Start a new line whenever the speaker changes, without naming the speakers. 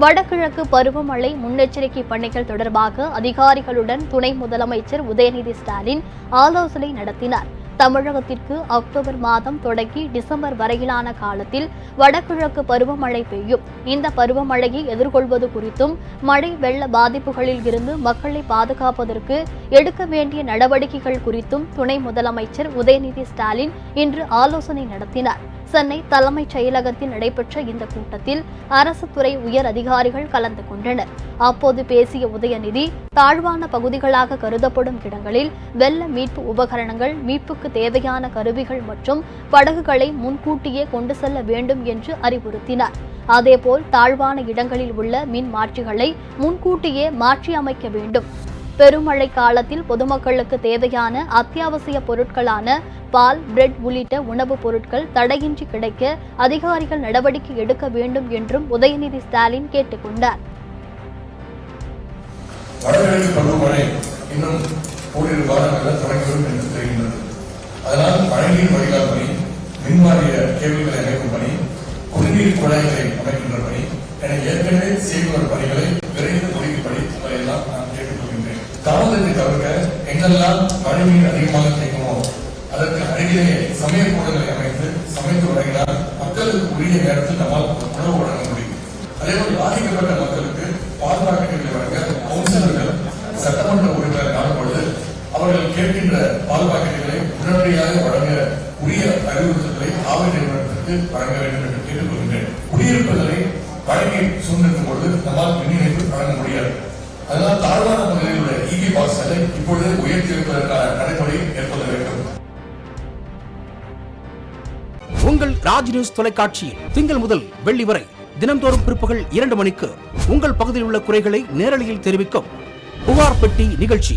வடகிழக்கு பருவமழை முன்னெச்சரிக்கை பணிகள் தொடர்பாக அதிகாரிகளுடன் துணை முதலமைச்சர் உதயநிதி ஸ்டாலின் ஆலோசனை நடத்தினார். தமிழகத்திற்கு அக்டோபர் மாதம் தொடங்கி டிசம்பர் வரையிலான காலத்தில் வடகிழக்கு பருவமழை பெய்யும். இந்த பருவமழையை எதிர்கொள்வது குறித்தும் மழை வெள்ள பாதிப்புகளில் இருந்து மக்களை பாதுகாப்பதற்கு எடுக்க வேண்டிய நடவடிக்கைகள் குறித்தும் துணை முதலமைச்சர் உதயநிதி ஸ்டாலின் இன்று ஆலோசனை நடத்தினார். சென்னை தலைமைச் செயலகத்தில் நடைபெற்ற இந்த கூட்டத்தில் அரசு துறை உயர் அதிகாரிகள் கலந்து கொண்டனர். அப்போது பேசிய உதயநிதி தாழ்வான பகுதிகளாக கருதப்படும் இடங்களில் வெள்ள மீட்பு உபகரணங்கள் மீட்புக்கு தேவையான கருவிகள் மற்றும் படகுகளை முன்கூட்டியே கொண்டு செல்ல வேண்டும் என்று அறிவுறுத்தினார். அதேபோல் தாழ்வான இடங்களில் உள்ள மின் மாற்றிகளை முன்கூட்டியே மாற்றி அமைக்க வேண்டும். பெருமழை காலத்தில் பொதுமக்களுக்கு தேவையான அத்தியாவசிய பொருட்களான பால் பிரெட் உள்ளிட்ட உணவுப் பொருட்கள் தடையின்றி கிடைக்க அதிகாரிகள் நடவடிக்கை எடுக்க வேண்டும் என்றும் உதயநிதி ஸ்டாலின் கேட்டுக்கொண்டார்
இன்னும் ஓரிரு வாரங்களில் தொடங்கிவிடும் என்று தெரிகின்றது. அதனால் மழைநீர் வடிகால் பணி மின்வாரிய கேபிள்களை அமைக்கும் பணி குடிநீர் குழாய்களை அமைக்கின்ற பணி என ஏற்கனவே செய்து வரும் பணிகளை விரைந்து முடிக்கும்படி அதையெல்லாம் நான் கேட்டுக்கொள்கின்றேன். தாமதத்தை தவிர்க்க எங்கெல்லாம் மழைநீர் அதிகமாக கிடைக்குமோ அதற்கு அருகிலேயே சமயக்கூடங்களை அமைத்து சமைத்து வழங்கினால் மக்களுக்கு உரிய நேரத்தில் நம்மால் உணவு வழங்க முடியும். அதேபோல் பாதிக்கப்பட்ட மக்களுக்கு அவர்கள் கேட்கின்ற பால் உடனடியாக வழங்க உரிய அறிவுறுத்தல்களை ஆவை நிறுவனத்திற்கு வழங்க வேண்டும் என்று கேட்டுக்கொள்கிறேன் குடியிருப்புகளை வழங்கி சூழ்நிற்கும் பொழுது நம்மால் மின் இணைப்பு வழங்க முடியாது. அதனால் தாழ்வான பகுதியில் உள்ள இபி பாக்ஸ்களை இப்பொழுது உயர்த்தி வைப்பதற்கான நடைமுறை ஏற்பட வேண்டும்.
உங்கள் ராஜ் நியூஸ் தொலைக்காட்சியில் திங்கள் முதல் வெள்ளி வரை தினம்தோறும் பிற்பகல் இரண்டு மணிக்கு உங்கள் பகுதியில் உள்ள குறைகளை நேரலையில் தெரிவிக்கும் புகார் பெட்டி நிகழ்ச்சி.